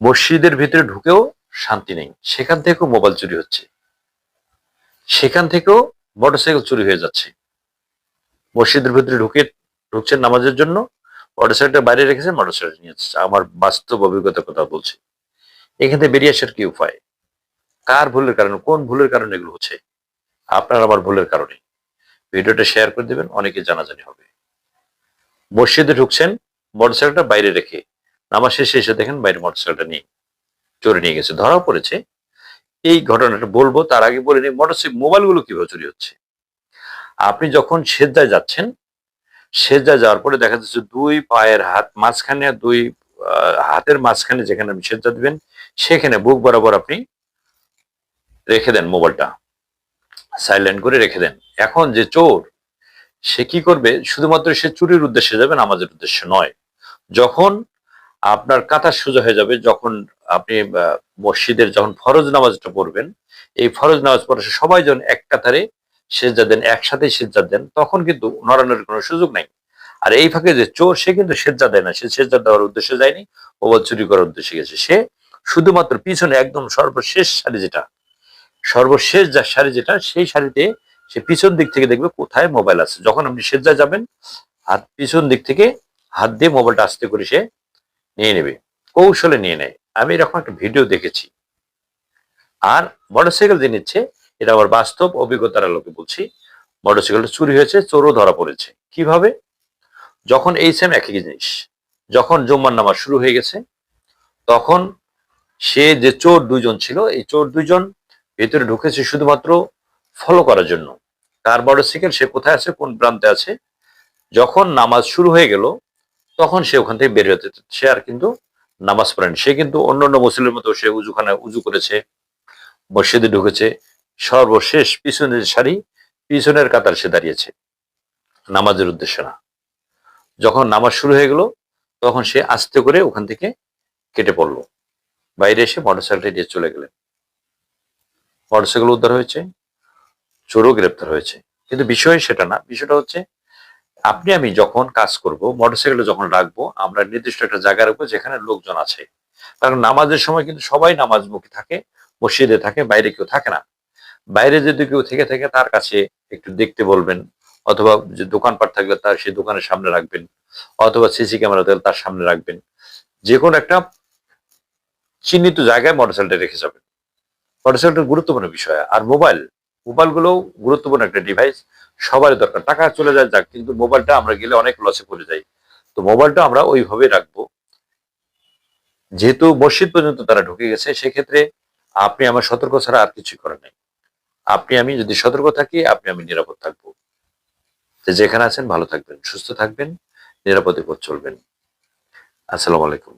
মসজিদের ভিতরে ঢুকেও শান্তি নেই। সেখান থেকেও মোবাইল চুরি হচ্ছে। সেখান থেকেও মোটরসাইকেল চুরি হয়ে যাচ্ছে। মসজিদের ভিতরে ঢুকে ঢুকছেন নামাজের জন্য, মোটরসাইকেলটা বাইরে রেখেছেন, মোটরসাইকেল নিয়ে যাচ্ছে। আমার বাস্তব অভিজ্ঞতার কথা বলছি। এখান থেকে বেরিয়ে আসার কি উপায়? কার ভুলের কারণে, কোন ভুলের কারণে এগুলো হচ্ছে? আপনার আমার ভুলের কারণে। ভিডিওটা শেয়ার করে দেবেন অনেকে জানাজানি হবে। মসজিদে ঢুকছেন, মোটরসাইকেলটা বাইরে রেখে নামাজ শেষে এসে দেখেন বাইরে মোটরসাইকেলটা নিয়ে চোরে নিয়ে গেছে ধরাও পড়েছে। এই ঘটনাটা বলব, তার আগে বলে নিই, মোটরসাইকেল, মোবাইলগুলো কীভাবে চুরি হচ্ছে? আপনি যখন সেজ্জায় যাচ্ছেন সেজ্জায় যাওয়ার পরে দেখা যাচ্ছে দুই পায়ের হাত মাঝখানে দুই হাতের মাঝখানে যেখানে আপনি সেজ্জা দিবেন, সেখানে বুক বরাবর আপনি রেখে দেন মোবাইলটা। সাইলেন্ট করে রেখে দেন। এখন যে চোর, সে কি করবে? শুধুমাত্র সে চুরির উদ্দেশ্যে যাবে, নামাজের উদ্দেশ্যে নয়। যখন আপনার কাতার সোজা হয়ে যাবে যখন আপনি মসজিদের যখন ফরজ নামাজটা পড়বেন, এই ফরজ নামাজ পড়ে সবাই যখন এক কাতারে সেজা দেন একসাথে সেজা দেন, তখন কিন্তু নড়ানোর কোনো সুযোগ নাই। আর এই ফাঁকে যে চোর, সে কিন্তু সেজা দেয় না। সে সেজা দেওয়ার উদ্দেশ্যে যায়নি মোবাইল চুরি করার উদ্দেশ্যে গেছে। সে শুধুমাত্র পিছনে একদম সর্বশেষ সারি যেটা, সর্বশেষ যা শাড়ি যেটা, সেই শাড়িতে সে পিছন দিক থেকে দেখবে কোথায় মোবাইল আছে। যখন আপনি সেজ্জা যাবেন, হাত পিছন দিক থেকে হাত দিয়ে মোবাইলটা আস্তে করে সে নিয়ে নেবে, কৌশলে নিয়ে নেয়। আমি এরকম একটা ভিডিও দেখেছি। আর মোটরসাইকেল যে নিচ্ছে, এটা আমার বাস্তব অভিজ্ঞতার আলোকে বলছি মোটরসাইকেলটা চুরি হয়েছে, চোরও ধরা পড়েছে। কীভাবে? যখন এই সেম একই জিনিস, যখন জুম্মার নামাজ শুরু হয়ে গেছে, তখন সে যে চোর দুইজন ছিল, এই চোর দুইজন ভেতরে ঢুকেছে শুধুমাত্র ফলো করার জন্য। কার মোটরসাইকেল সে কোথায় আছে, কোন প্রান্তে আছে? যখন নামাজ শুরু হয়ে গেল তখন সে ওখান থেকে বের হতে সে আর কিন্তু নামাজ পড়েনি। সে কিন্তু অন্য অন্য মুসলিমের মতো সে উজুখানে উজু করেছে, মসজিদে ঢুকেছে, সর্বশেষ পিছনের সারি পিছনের কাতার সে দাঁড়িয়েছে, নামাজের উদ্দেশ্য না। যখন নামাজ শুরু হয়ে গেল, তখন সে আস্তে করে ওখান থেকে কেটে পড়ল। বাইরে এসে মোটরসাইকেলটা নিয়ে চলে গেলেন। মোটরসাইকেল উদ্ধার হয়েছে, চোরও গ্রেপ্তার হয়েছে। কিন্তু বিষয় সেটা না। বিষয়টা হচ্ছে আপনি আমি যখন কাজ করব মোটরসাইকেলে যখন রাখব, আমরা নির্দিষ্ট একটা জায়গায় রাখব যেখানে লোকজন আছে। কারণ নামাজের সময় কিন্তু সবাই নামাজমুখী থাকে, মসজিদে থাকে, বাইরে কেউ থাকে না। বাইরে যদি কেউ থেকে থাকে, তার কাছে একটু দেখতে বলবেন, অথবা যে দোকানপাট থাকলে তার সেই দোকানের সামনে রাখবেন, অথবা সিসি ক্যামেরা থাকলে তার সামনে রাখবেন। যে কোনো একটা চিহ্নিত জায়গায় মোটরসাইকেলটা রেখে যাবেন। মোটরসাইকেলটা গুরুত্বপূর্ণ বিষয়। আর মোবাইল মোবাইলগুলো গুরুত্বপূর্ণ একটা ডিভাইস সবারই দরকার। টাকা চলে যায়, যাক, কিন্তু মোবাইলটা আমরা গেলে অনেক লসে পড়ে যাই। তো মোবাইলটা আমরা ওইভাবে রাখব। যেহেতু মসজিদ পর্যন্ত তারা ঢুকে গেছে, সেক্ষেত্রে আপনি আমার সতর্ক ছাড়া আর কিছু করার নেই। আপনি আমি যদি সতর্ক থাকি, আপনি আমি নিরাপদ থাকব। যে যেখানে আছেন, ভালো থাকবেন, সুস্থ থাকবেন, নিরাপদে পথ চলবেন। আসসালামু আলাইকুম।